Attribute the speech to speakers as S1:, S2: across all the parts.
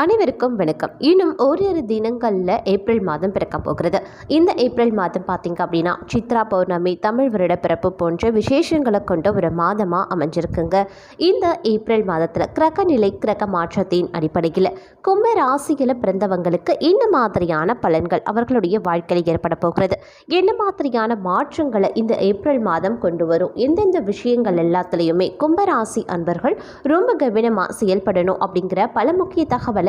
S1: அனைவருக்கும் வணக்கம். இன்னும் ஓரிரு தினங்களில் ஏப்ரல் மாதம் பிறக்க போகிறது. இந்த ஏப்ரல் மாதம் பார்த்தீங்க அப்படின்னா சித்ரா பௌர்ணமி தமிழ் வருட பிறப்பு போன்ற விசேஷங்களை கொண்ட ஒரு மாதமாக அமைஞ்சிருக்குங்க. இந்த ஏப்ரல் மாதத்தில் கிரக நிலை கிரக மாற்றத்தின் அடிப்படையில் கும்ப ராசியில் பிறந்தவங்களுக்கு என்ன மாதிரியான பலன்கள் அவர்களுடைய வாழ்க்கையில் ஏற்பட போகிறது? என்ன மாதிரியான மாற்றங்களை இந்த ஏப்ரல் மாதம் கொண்டு வரும்? எந்தெந்த விஷயங்கள் எல்லாத்துலேயுமே கும்பராசி அன்பர்கள் ரொம்ப கவனமாக செயல்படணும் அப்படிங்கிற பல முக்கிய தகவலை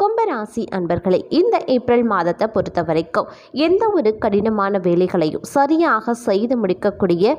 S1: கும்பராசி அன்பர்களே இந்த ஏப்ரல் மாதத்தை பொறுத்த வரைக்கும் எந்த ஒரு கடினமான வேலைகளையும் சரியாக செய்து முடிக்கக்கூடிய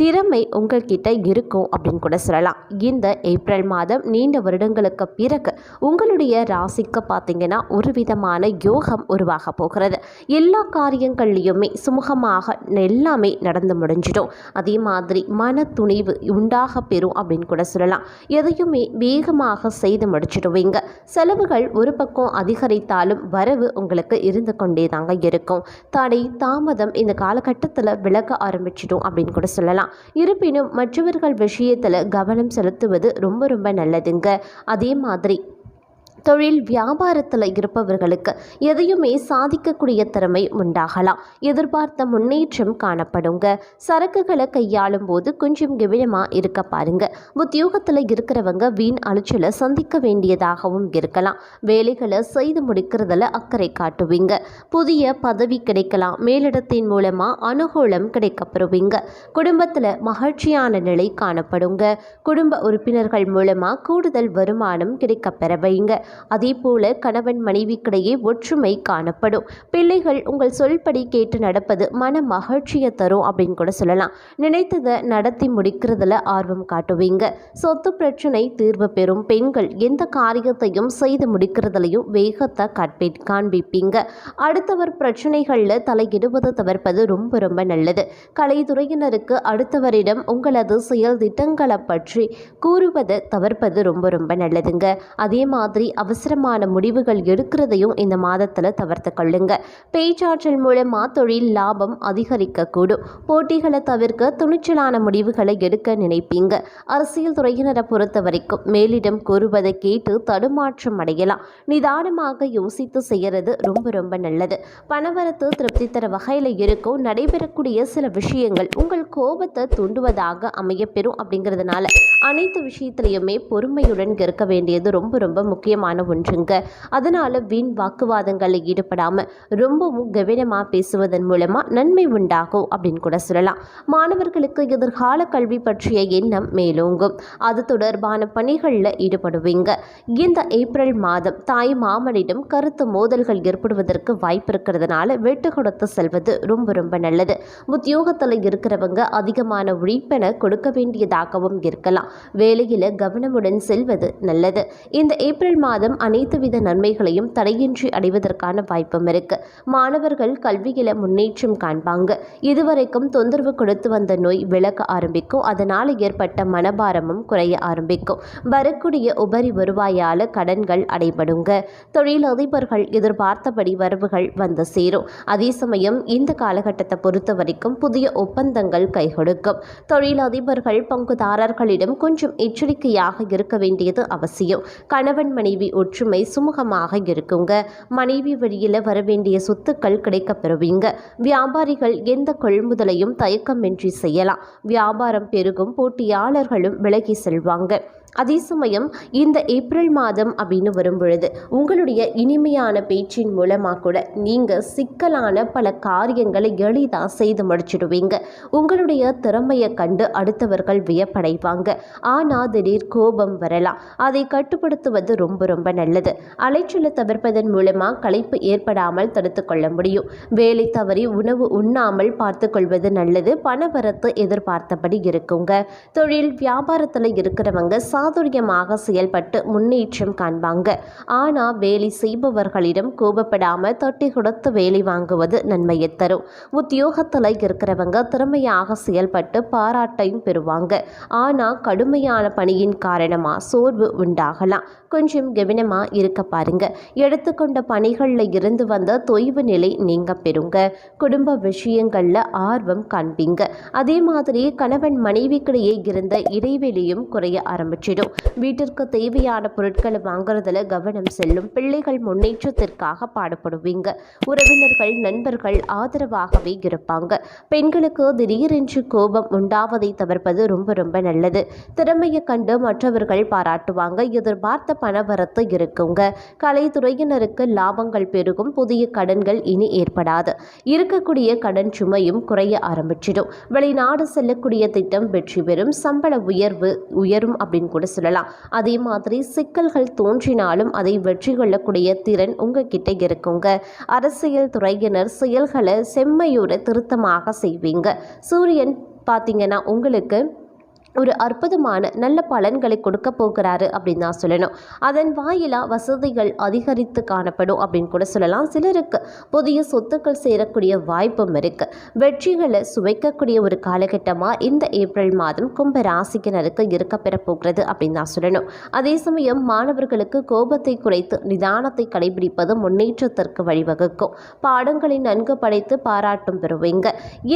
S1: திறமை உங்கள்கிட்ட இருக்கும் அப்படின்னு கூட சொல்லலாம். இந்த ஏப்ரல் மாதம் நீண்ட வருடங்களுக்கு பிறகு உங்களுடைய ராசிக்கு பார்த்தீங்கன்னா ஒரு விதமான யோகம் உருவாக போகிறது. எல்லா காரியங்கள்லையுமே சுமூகமாக எல்லாமே நடந்து முடிஞ்சிடும். அதே மாதிரி மன துணிவு உண்டாக பெறும் அப்படின்னு கூட சொல்லலாம். எதையுமே வேகமாக செய்து முடிச்சிடுவீங்க. செலவுகள் ஒரு பக்கம் அதிகரித்தாலும் வரவு உங்களுக்கு இருந்து கொண்டே தாங்க இருக்கும். தடை தாமதம் இந்த காலகட்டத்தில் விலக ஆரம்பிச்சிடும் அப்படின்னு கூட சொல்லலாம். இருப்பினும் மற்றவர்கள் விஷயத்தில் கவனம் செலுத்துவது ரொம்ப ரொம்ப நல்லதுங்க. அதே மாதிரி தொழில் வியாபாரத்தில் இருப்பவர்களுக்கு எதையுமே சாதிக்கக்கூடிய திறமை உண்டாகலாம். எதிர்பார்த்த முன்னேற்றம் காணப்படுங்க. சரக்குகளை கையாளும் போது கொஞ்சம் கவனமாக இருக்க பாருங்க. உத்தியோகத்தில் இருக்கிறவங்க வீண் அலைச்சலை சந்திக்க வேண்டியதாகவும் இருக்கலாம். வேலைகளை செய்து முடிக்கிறதுல அக்கறை காட்டுவீங்க. புதிய பதவி கிடைக்கலாம். மேலிடத்தின் மூலமாக அனுகூலம் கிடைக்கப்பெறுவீங்க. குடும்பத்தில் மகிழ்ச்சியான நிலை காணப்படுங்க. குடும்ப உறுப்பினர்கள் மூலமாக கூடுதல் வருமானம் கிடைக்கப்பெற வைங்க. அதே போல கணவன் மனைவிக்கிடையே ஒற்றுமை காணப்படும். பிள்ளைகள் உங்கள் சொல்படி கேட்டு நடப்பது மன மகிழ்ச்சியை தரும் அப்படின்னு கூட சொல்லலாம். நினைத்ததை நடத்தி முடிக்கிறதுல ஆர்வம் காட்டுவீங்க. சொத்து பிரச்சனை தீர்வு பெறும் பெண்கள் எந்த காரியத்தையும் செய்து முடிக்கிறதுலையும் வேகத்தை காட்பி காண்பிப்பீங்க. அடுத்தவர் பிரச்சனைகளில் தலையிடுவதை தவிர்ப்பது ரொம்ப ரொம்ப நல்லது. கலைத்துறையினருக்கு அடுத்தவரிடம் உங்களது செயல் திட்டங்களை பற்றி கூறுவதை தவிர்ப்பது ரொம்ப ரொம்ப நல்லதுங்க. அதே மாதிரி அவசரமான முடிவுகள் எடுக்கிறதையும் இந்த மாதத்தில் தவிர்த்து கொள்ளுங்க. பேச்சாற்றல் மூலமாக தொழில் லாபம் அதிகரிக்கக்கூடும். போட்டிகளை தவிர்க்க துணிச்சலான முடிவுகளை எடுக்க நினைப்பீங்க. அரசியல் துறையினரை பொறுத்த வரைக்கும் மேலிடம் கூறுவதை கேட்டு தடுமாற்றம் அடையலாம். நிதானமாக யோசித்து செய்யறது ரொம்ப ரொம்ப நல்லது. பணவரத்து திருப்தி தர வகையில் இருக்கும். நடைபெறக்கூடிய சில விஷயங்கள் உங்கள் கோபத்தை தூண்டுவதாக அமையப்பெறும் அப்படிங்கிறதுனால அனைத்து விஷயத்திலையுமே பொறுமையுடன் இருக்க வேண்டியது ரொம்ப ரொம்ப முக்கியமான ஒன்றுங்க. அதனால் வீண் வாக்குவாதங்களில் ஈடுபடாமல் ரொம்பவும் கவனமாக பேசுவதன் மூலமாக நன்மை உண்டாகும் அப்படின்னு கூட சொல்லலாம். மாணவர்களுக்கு எதிர்கால கல்வி பற்றிய எண்ணம் மேலோங்கும். அது தொடர்பான பணிகளில் ஈடுபடுவீங்க. இந்த ஏப்ரல் மாதம் தாய் மாமனிடம் கருத்து மோதல்கள் ஏற்படுவதற்கு வாய்ப்பு இருக்கிறதுனால வெட்டு கொடுத்து செல்வது ரொம்ப ரொம்ப நல்லது. உத்தியோகத்தில் இருக்கிறவங்க அதிகமான உழைப்பென கொடுக்க வேண்டியதாகவும் இருக்கலாம். வேலையில் கவனமுடன் செல்வது நல்லது. இந்த ஏப்ரல் மாதம் அனைத்து வித நன்மைகளையும் தடையின்றி அடைவதற்கான வாய்ப்பும் இருக்கு. மாணவர்கள் கல்வியில முன்னேற்றம் காண்பாங்க. இதுவரைக்கும் தொந்தரவு கொடுத்து வந்த நோய் விலக ஆரம்பிக்கும். அதனால் ஏற்பட்ட மனபாரமும் குறைய ஆரம்பிக்கும். வரக்கூடிய உபரி வருவாயால கடன்கள் அடைபடுங்க. தொழிலதிபர்கள் எதிர்பார்த்தபடி வரவுகள் வந்து சேரும். அதே சமயம் இந்த காலகட்டத்தை பொறுத்த வரைக்கும் புதிய ஒப்பந்தங்கள் கைகொடுக்கும். தொழிலதிபர்கள் பங்குதாரர்களிடம் கொஞ்சம் எச்சரிக்கையாக இருக்க வேண்டியது அவசியம். கணவன் மனைவி ஒற்றுமை சுமூகமாக இருக்குங்க. மனைவி வழியில் வர வேண்டிய சொத்துக்கள் கிடைக்கப் பெறுவீங்க. வியாபாரிகள் எந்த கொள்முதலையும் தயக்கமின்றி செய்யலாம். வியாபாரம் பெருகும் போட்டியாளர்களும் விலகி செல்வாங்க. அதே சமயம் இந்த ஏப்ரல் மாதம் அப்படின்னு வரும் பொழுது உங்களுடைய இனிமையான பேச்சின் மூலமாக கூட நீங்கள் சிக்கலான பல காரியங்களை எளிதாக செய்து முடிச்சிடுவீங்க. உங்களுடைய திறமையை கண்டு அடுத்தவர்கள் வியப்படைவாங்க. ஆனால் திடீர் கோபம் வரலாம். அதை கட்டுப்படுத்துவது ரொம்ப ரொம்ப நல்லது. அலைச்சலை தவிர்ப்பதன் மூலமாக களைப்பு ஏற்படாமல் தடுத்து கொள்ள முடியும். வேலை தவறி உணவு உண்ணாமல் பார்த்து கொள்வது நல்லது. பணவரத்து எதிர்பார்த்தபடி இருக்குங்க. தொழில் வியாபாரத்தில் இருக்கிறவங்க சாதுரியமாக செயல்பட்டு முன்னேற்றம் காண்பாங்க. ஆனால் வேலை செய்பவர்களிடம் கோபப்படாமல் தட்டி கொடுத்து வேலை வாங்குவது நன்மையை தரும் உத்தியோகத்தில் இருக்கிறவங்க திறமையாக செயல்பட்டு பாராட்டையும் பெறுவாங்க. ஆனால் கடுமையான பணியின் காரணமாக சோர்வு உண்டாகலாம். கொஞ்சம் கவனமாக இருக்க பாருங்க. எடுத்துக்கொண்ட பணிகளில் இருந்து வந்த தொய்வு நிலை நீங்க பெறுங்க. குடும்ப விஷயங்களில் ஆர்வம் காண்பீங்க. அதே மாதிரி கணவன் மனைவிக்கிடையே இருந்த இடைவெளியும் குறைய ஆரம்பிச்சிடும். வீட்டிற்கு தேவையான பொருட்களை வாங்குறதுல கவனம் செல்லும். பிள்ளைகள் முன்னேற்றத்திற்காக பாடுபடுவீங்க. உறவினர்கள் நண்பர்கள் ஆதரவாகவே இருப்பாங்க. பெண்களுக்கு திடீரென்று கோபம் உண்டாவதை தவிர்ப்பது ரொம்ப ரொம்ப நல்லது. திறமையை கண்டு மற்றவர்கள் பாராட்டுவாங்க. எதிர்பார்த்த பணவரத்து இருக்குங்க. கலைத்துறையினருக்கு லாபங்கள் பெருகும். புதிய கடன்கள் இனி ஏற்படாது. இருக்கக்கூடிய கடன் சுமையும் குறைய ஆரம்பிச்சிடும். வெளிநாடு செல்லக்கூடிய திட்டம் வெற்றி பெறும். சம்பள உயர்வு உயரும் அப்படின்னு கூட சொல்லலாம். அதே மாதிரி சிக்கல்கள் தோன்றினாலும் அதை வெற்றி கொள்ளக்கூடிய திறன் உங்ககிட்ட இருக்குங்க. அரசியல் துறையினர் செயல்களை செம்மையோட திருத்தமாக செய்வீங்க. சூரியன் பார்த்தீங்கன்னா உங்களுக்கு ஒரு அற்புதமான நல்ல பலன்களை கொடுக்க போகிறாரு அப்படின்னு தான் சொல்லணும். அதன் வாயிலாக வசதிகள் அதிகரித்து காணப்படும் அப்படின்னு கூட சொல்லலாம். சிலருக்கு புதிய சொத்துக்கள் சேரக்கூடிய வாய்ப்பும் இருக்குது வெற்றிகளை சுவைக்கக்கூடிய ஒரு காலகட்டமாக இந்த ஏப்ரல் மாதம் கும்ப ராசிக்கினருக்கு இருக்க போகிறது அப்படின்னு தான் சொல்லணும். அதே சமயம் மாணவர்களுக்கு கோபத்தை குறைத்து நிதானத்தை கடைபிடிப்பது முன்னேற்றத்திற்கு வழிவகுக்கும். பாடங்களை நன்கு படைத்து பாராட்டும் பெறுவீங்க.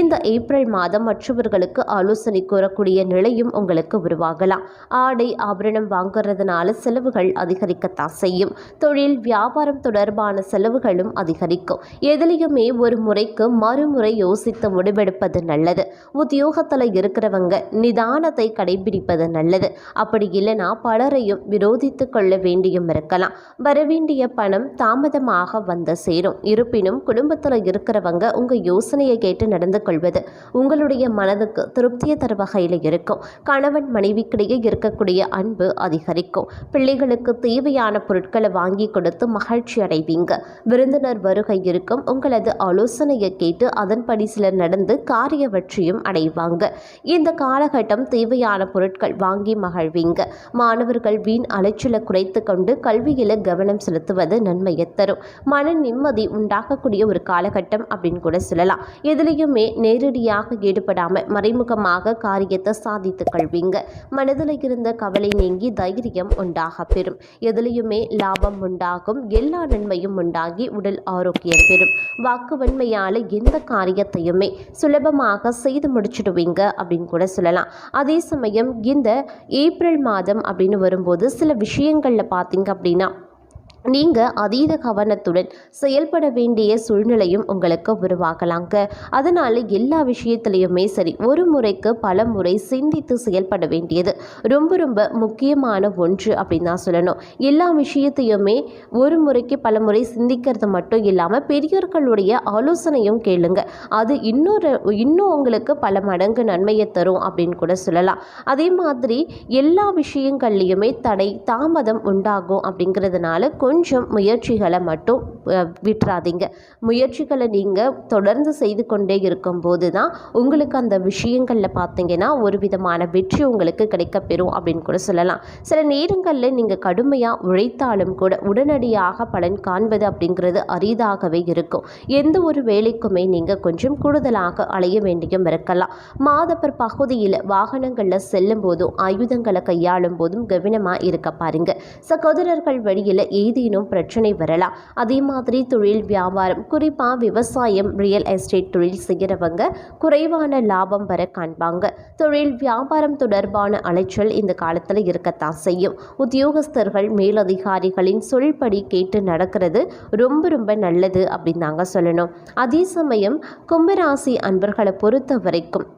S1: இந்த ஏப்ரல் மாதம் மற்றவர்களுக்கு ஆலோசனை கூறக்கூடிய நிலையும் உங்களுக்கு உருவாகலாம். ஆடை ஆபரணம் வாங்குறதுனால செலவுகள் அதிகரிக்கத்தான் செய்யும். தொழில் வியாபாரம் தொடர்பான செலவுகளும் அதிகரிக்கும். எதுலேயுமே ஒரு முறைக்கு மறுமுறை யோசித்து முடிவெடுப்பது நல்லது. உத்தியோகத்தில் இருக்கிறவங்க நிதானத்தை கடைபிடிப்பது நல்லது. அப்படி இல்லைன்னா பலரையும் விரோதித்து கொள்ள வேண்டியும் இருக்கலாம். வரவேண்டிய பணம் தாமதமாக வந்து சேரும். இருப்பினும் குடும்பத்தில் இருக்கிறவங்க உங்கள் யோசனையை கேட்டு நடந்து கொள்வது உங்களுடைய மனதுக்கு திருப்தியை தர வகையில் இருக்கும். கணவன் மனைவிக்கிடையே இருக்கக்கூடிய அன்பு அதிகரிக்கும். பிள்ளைகளுக்கு தேவையான பொருட்களை வாங்கி கொடுத்து மகிழ்ச்சி அடைவீங்க. விருந்தினர் வருகை இருக்கும். உங்களது ஆலோசனையை கேட்டு அதன்படி சிலர் நடந்து காரிய வெற்றியும் அடைவாங்க. இந்த காலகட்டம் தேவையான பொருட்கள் வாங்கி மகிழ்வீங்க. மாணவர்கள் வீண் அலைச்சலை குறைத்து கொண்டு கல்வியில் கவனம் செலுத்துவது நன்மையை தரும். மன நிம்மதி உண்டாக்கக்கூடிய ஒரு காலகட்டம் அப்படின்னு கூட சொல்லலாம். எதுலேயுமே நேரடியாக ஈடுபடாமல் மறைமுகமாக காரியத்தை சாதித்து கொள்வீங்க மனதில் இருந்த கவலை நீங்கி தைரியம் உண்டாக பெறும். எதுலேயுமே லாபம் உண்டாகும். எல்லா நன்மையும் உண்டாகி உடல் ஆரோக்கியம் பெறும். வாக்கு வன்மையால் எந்த காரியத்தையுமே சுலபமாக செய்து முடிச்சிடுவீங்க அப்படின்னு கூட சொல்லலாம். அதே சமயம் இந்த ஏப்ரல் மாதம் அப்படின்னு வரும்போது சில விஷயங்களில் பார்த்தீங்க அப்படின்னா நீங்கள் அதீத கவனத்துடன் செயல்பட வேண்டிய சூழ்நிலையும் உங்களுக்கு உருவாகலாங்க. அதனால் எல்லா விஷயத்துலையுமே சரி ஒரு முறைக்கு பல முறை சிந்தித்து செயல்பட வேண்டியது ரொம்ப ரொம்ப முக்கியமான ஒன்று அப்படின்னு தான் சொல்லணும். எல்லா விஷயத்தையுமே ஒரு முறைக்கு பல முறை சிந்திக்கிறது மட்டும் இல்லாமல் பெரியோர்களுடைய ஆலோசனையும் கேளுங்க. அது இன்னொரு இன்னும் உங்களுக்கு பல மடங்கு நன்மையை தரும் அப்படின்னு கூட சொல்லலாம். அதே மாதிரி எல்லா விஷயங்கள்லையுமே தடை தாமதம் உண்டாகும் அப்படிங்கிறதுனால கொஞ்சம் முயற்சிகளை மட்டும் விட்டுறாதீங்க. முயற்சிகளை நீங்கள் தொடர்ந்து செய்து கொண்டே இருக்கும்போது தான் உங்களுக்கு அந்த விஷயங்களில் பார்த்தீங்கன்னா ஒரு விதமான வெற்றி உங்களுக்கு கிடைக்கப்பெறும் அப்படின்னு கூட சொல்லலாம். சில நேரங்களில் நீங்கள் கடுமையாக உழைத்தாலும் கூட உடனடியாக பலன் காண்பது அப்படிங்கிறது அரிதாகவே இருக்கும். எந்த ஒரு வேலைக்குமே நீங்கள் கொஞ்சம் கூடுதலாக அலைய வேண்டியும் இருக்கலாம். மாதப்பர் பகுதியில் வாகனங்களில் செல்லும் போதும் ஆயுதங்களை கையாளும் போதும் கவனமாக இருக்க பாருங்க. சகோதரர்கள் வழியில் ஏதேனும் ஏதேனும் பிரச்சனை வரலாம் அதே மாதிரி தொழில் வியாபாரம் குறிப்பாக விவசாயம் ரியல் எஸ்டேட் தொழில் செய்கிறவங்க குறைவான லாபம் வர காண்பாங்க. தொழில் வியாபாரம் தொடர்பான அலைச்சல் இந்த காலத்தில் இருக்கத்தான் செய்யும். உத்தியோகஸ்தர்கள் மேலதிகாரிகளின் சொல்படி கேட்டு நடக்கிறது ரொம்ப ரொம்ப நல்லது அப்படின்னு தாங்க சொல்லணும். அதே சமயம் கும்பராசி அன்பர்களை பொறுத்த வரைக்கும்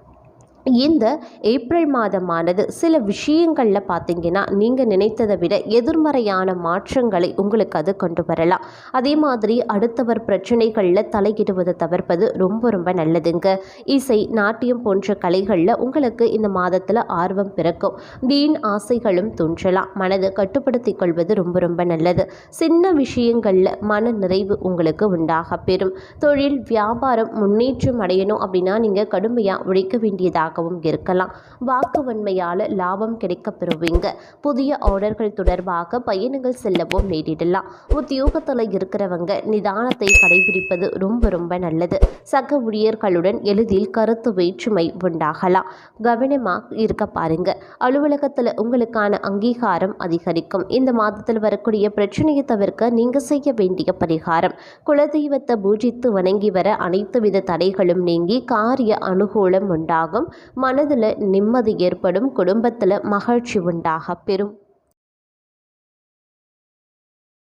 S1: இந்த ஏப்ரல் மாதமானது சில விஷயங்களில் பார்த்தீங்கன்னா நீங்கள் நினைத்ததை விட எதிர்மறையான மாற்றங்களை உங்களுக்கு அது கொண்டு வரலாம். அதே மாதிரி அடுத்தவர் பிரச்சனைகளில் தலையிடுவதை தவிர்ப்பது ரொம்ப ரொம்ப நல்லதுங்க. இசை நாட்டியம் போன்ற கலைகளில் உங்களுக்கு இந்த மாதத்தில் ஆர்வம் பிறக்கும். வீண் ஆசைகளும் தோன்றலாம். மனதை கட்டுப்படுத்தி கொள்வது ரொம்ப ரொம்ப நல்லது. சின்ன விஷயங்களில் மன நிறைவு உங்களுக்கு உண்டாக பெறும். தொழில் வியாபாரம் முன்னேற்றம் அடையணும் அப்படின்னா நீங்கள் கடுமையாக உழைக்க வேண்டியதாக நாளாகவும் இருக்கலாம். வாக்கு வன்மையால் லாபம் கிடைக்க பெறுவீங்க. புதிய ஆர்டர்கள் தொடர்பாக பயணங்கள் செல்லவும் நேரிடலாம். உத்தியோகத்தில் இருக்கிறவங்க நிதானத்தை கடைபிடிப்பது ரொம்ப ரொம்ப நல்லது. சக ஊழியர்களுடன் எளிதில் கருத்து வேற்றுமை உண்டாகலாம். கவனமாக இருக்க பாருங்க. அலுவலகத்தில் உங்களுக்கான அங்கீகாரம் அதிகரிக்கும். இந்த மாதத்தில் வரக்கூடிய பிரச்சனையை தவிர்க்க நீங்க செய்ய வேண்டிய பரிகாரம். குலதெய்வத்தை பூஜித்து வணங்கி வர அனைத்து வித தடைகளும் நீங்கி காரிய அனுகூலம் உண்டாகும். மனதில் நிம்மதி ஏற்படும் குடும்பத்தில் மகிழ்ச்சி உண்டாக பெறும்.